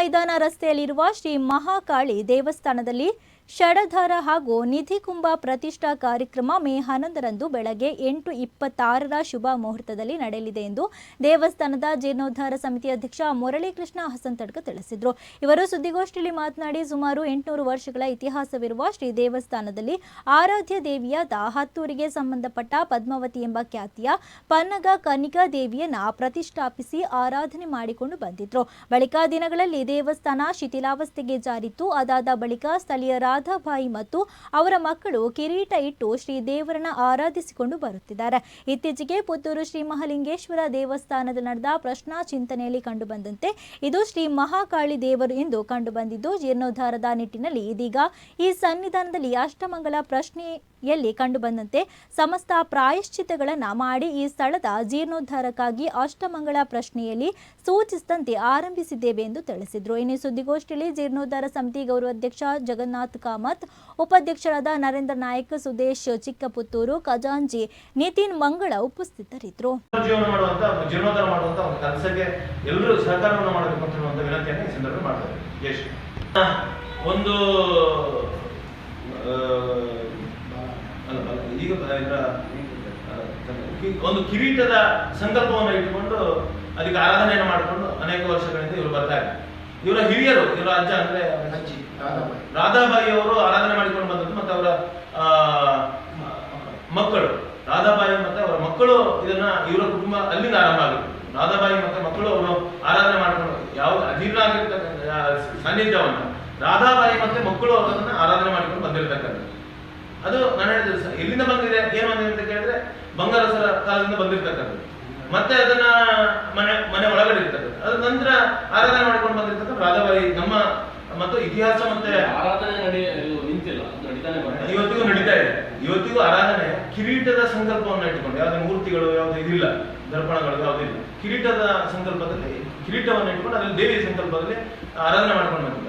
ಮೈದಾನ ರಸ್ತೆಯಲ್ಲಿರುವ ಶ್ರೀ ಮಹಾಕಾಳಿ ದೇವಸ್ಥಾನದಲ್ಲಿ ಷಡಧಾರ ಹಾಗೂ ನಿಧಿಕುಂಭ ಪ್ರತಿಷ್ಠಾ ಕಾರ್ಯಕ್ರಮ ಮೇ ಹನ್ನೊಂದರಂದು ಬೆಳಗ್ಗೆ ಎಂಟು ಇಪ್ಪತ್ತಾರರ ಶುಭ ಮುಹೂರ್ತದಲ್ಲಿ ನಡೆಯಲಿದೆ ಎಂದು ದೇವಸ್ಥಾನದ ಜೀರ್ಣೋದ್ಧಾರ ಸಮಿತಿ ಅಧ್ಯಕ್ಷ ಮುರಳೀಕೃಷ್ಣ ಹಸಂತಡ್ಕ ತಿಳಿಸಿದರು. ಇವರು ಸುದ್ದಿಗೋಷ್ಠಿಯಲ್ಲಿ ಮಾತನಾಡಿ, ಸುಮಾರು ಎಂಟುನೂರು ವರ್ಷಗಳ ಇತಿಹಾಸವಿರುವ ಶ್ರೀ ದೇವಸ್ಥಾನದಲ್ಲಿ ಆರಾಧ್ಯ ದೇವಿಯಾದ ಹತ್ತೂರಿಗೆ ಸಂಬಂಧಪಟ್ಟ ಪದ್ಮಾವತಿ ಎಂಬ ಖ್ಯಾತಿಯ ಪನ್ನಗ ಕನಿಕಾ ದೇವಿಯನ್ನ ಪ್ರತಿಷ್ಠಾಪಿಸಿ ಆರಾಧನೆ ಮಾಡಿಕೊಂಡು ಬಂದಿದ್ರು. ಬಳಿಕ ದಿನಗಳಲ್ಲಿ ದೇವಸ್ಥಾನ ಶಿಥಿಲಾವಸ್ಥೆಗೆ ಜಾರಿತ್ತು. ಅದಾದ ಬಳಿಕ ಸ್ಥಳೀಯ ರಾಧಾಬಾಯಿ ಮತ್ತು ಅವರ ಮಕ್ಕಳು ಕಿರೀಟ ಇಟ್ಟು ಶ್ರೀ ದೇವರನ್ನ ಆರಾಧಿಸಿಕೊಂಡು ಬರುತ್ತಿದ್ದಾರೆ. ಇತ್ತೀಚೆಗೆ ಪುತ್ತೂರು ಶ್ರೀ ಮಹಾಲಿಂಗೇಶ್ವರ ದೇವಸ್ಥಾನದಲ್ಲಿ ನಡೆದ ಪ್ರಶ್ನಾ ಚಿಂತನೆಯಲ್ಲಿ ಕಂಡುಬಂದಂತೆ ಇದು ಶ್ರೀ ಮಹಾಕಾಳಿ ದೇವರು ಎಂದು ಕಂಡುಬಂದಿದ್ದು ಜೀರ್ಣೋದ್ಧಾರದ ನಿಟ್ಟಿನಲ್ಲಿ ಇದೀಗ ಈ ಸನ್ನಿಧಾನದಲ್ಲಿ ಅಷ್ಟಮಂಗಲ ಪ್ರಶ್ನೆಯಲ್ಲಿ ಕಂಡುಬಂದಂತೆ ಸಮಸ್ತ ಪ್ರಾಯಶ್ಚಿತಗಳನ್ನು ಮಾಡಿ ಈ ಸ್ಥಳದ ಜೀರ್ಣೋದ್ಧಾರಕ್ಕಾಗಿ ಅಷ್ಟಮಂಗಳ ಪ್ರಶ್ನೆಯಲ್ಲಿ ಸೂಚಿಸಿದಂತೆ ಆರಂಭಿಸಿದ್ದೇವೆ ಎಂದು ತಿಳಿಸಿದರು. ಇನ್ನು ಸುದ್ದಿಗೋಷ್ಠಿಯಲ್ಲಿ ಜೀರ್ಣೋದ್ಧಾರ ಸಮಿತಿ ಗೌರವಾಧ್ಯಕ್ಷ ಜಗನ್ನಾಥ್ ಕಾಮತ್, ಉಪಾಧ್ಯಕ್ಷರಾದ ನರೇಂದ್ರ ನಾಯಕ್, ಸುದೇಶ್ ಚಿಕ್ಕಪುತ್ತೂರು ಖಜಾಂಜಿ ನಿತಿನ್ ಮಂಗಳ ಉಪಸ್ಥಿತರಿದ್ದರು ಒಂದು ಈಗ ಇದರ ಒಂದು ಕಿರೀಟದ ಸಂಕಲ್ಪವನ್ನು ಇಟ್ಟುಕೊಂಡು ಅದಕ್ಕೆ ಆರಾಧನೆಯನ್ನು ಮಾಡಿಕೊಂಡು ಅನೇಕ ವರ್ಷಗಳಿಂದ ಇವರು ಬರ್ತಾ ಇದ್ದಾರೆ. ಇವರ ಹಿರಿಯರು ಇವರ ಅಜ್ಜ ಅಂದ್ರೆ ಅಜ್ಜಿ. ರಾಧಾಬಾಯಿ. ಅವರು ಆರಾಧನೆ ಮಾಡಿಕೊಂಡು ಬಂದದ್ದು ಮತ್ತೆ ಅವರ ಮಕ್ಕಳು. ರಾಧಾಬಾಯಿ ಮತ್ತೆ ಅವರ ಮಕ್ಕಳು ಇದನ್ನ ಇವರ ಕುಟುಂಬ ಅಲ್ಲಿಂದ ಆರಂಭ ಆಗುತ್ತೆ. ರಾಧಾಬಾಯಿ ಮತ್ತೆ ಮಕ್ಕಳು ಅವರು ಆರಾಧನೆ ಮಾಡಿಕೊಂಡು ಯಾವ ಸಾನ್ನಿಧ್ಯವನ್ನು ಸಾನ್ನಿಧ್ಯವನ್ನ ರಾಧಾಬಾಯಿ ಮತ್ತೆ ಮಕ್ಕಳು ಅವರನ್ನ ಆರಾಧನೆ ಮಾಡಿಕೊಂಡು ಬಂದಿರತಕ್ಕಂಥದ್ದು. ಅದು ನಾನು ಹೇಳಿದ ಸ- ಎಲ್ಲಿಂದ ಬಂದಿದೆ ಏನು ಬಂದಿದೆ ಅಂತ ಕೇಳಿದ್ರೆ ಬಂಗಾರಸರ ಕಾಲದಿಂದ ಬಂದಿರ್ತಕ್ಕಂಥದ್ದು. ಮತ್ತೆ ಅದನ್ನ ಮನೆ ಮನೆ ಒಳಗಡೆ ಇರ್ತಕ್ಕಂಥದ್ದು. ಅದ ನಂತರ ಆರಾಧನೆ ಮಾಡ್ಕೊಂಡು ಬಂದಿರ್ತಕ್ಕಂಥ ರಾಧಾಬಾಯಿ ನಮ್ಮ ಮತ್ತು ಇತಿಹಾಸ ಮತ್ತೆ ಆರಾಧನೆ ನಡಿ ನಿಂತಿಲ್ಲ ಇವತ್ತಿಗೂ ನಡೀತಾ ಇದೆ. ಇವತ್ತಿಗೂ ಆರಾಧನೆ ಕಿರೀಟದ ಸಂಕಲ್ಪವನ್ನು ಇಟ್ಟುಕೊಂಡು ಯಾವುದೇ ಮೂರ್ತಿಗಳು ಯಾವ್ದು ಇದಿಲ್ಲ ದರ್ಪಣಗಳು ಯಾವುದಿಲ್ಲ ಕಿರೀಟದ ಸಂಕಲ್ಪದಲ್ಲಿ ಕಿರೀಟವನ್ನು ಇಟ್ಕೊಂಡು ಅದರಲ್ಲಿ ದೇವಿಯ ಸಂಕಲ್ಪದಲ್ಲಿ ಆರಾಧನೆ ಮಾಡ್ಕೊಂಡು ಬಂದಿದೆ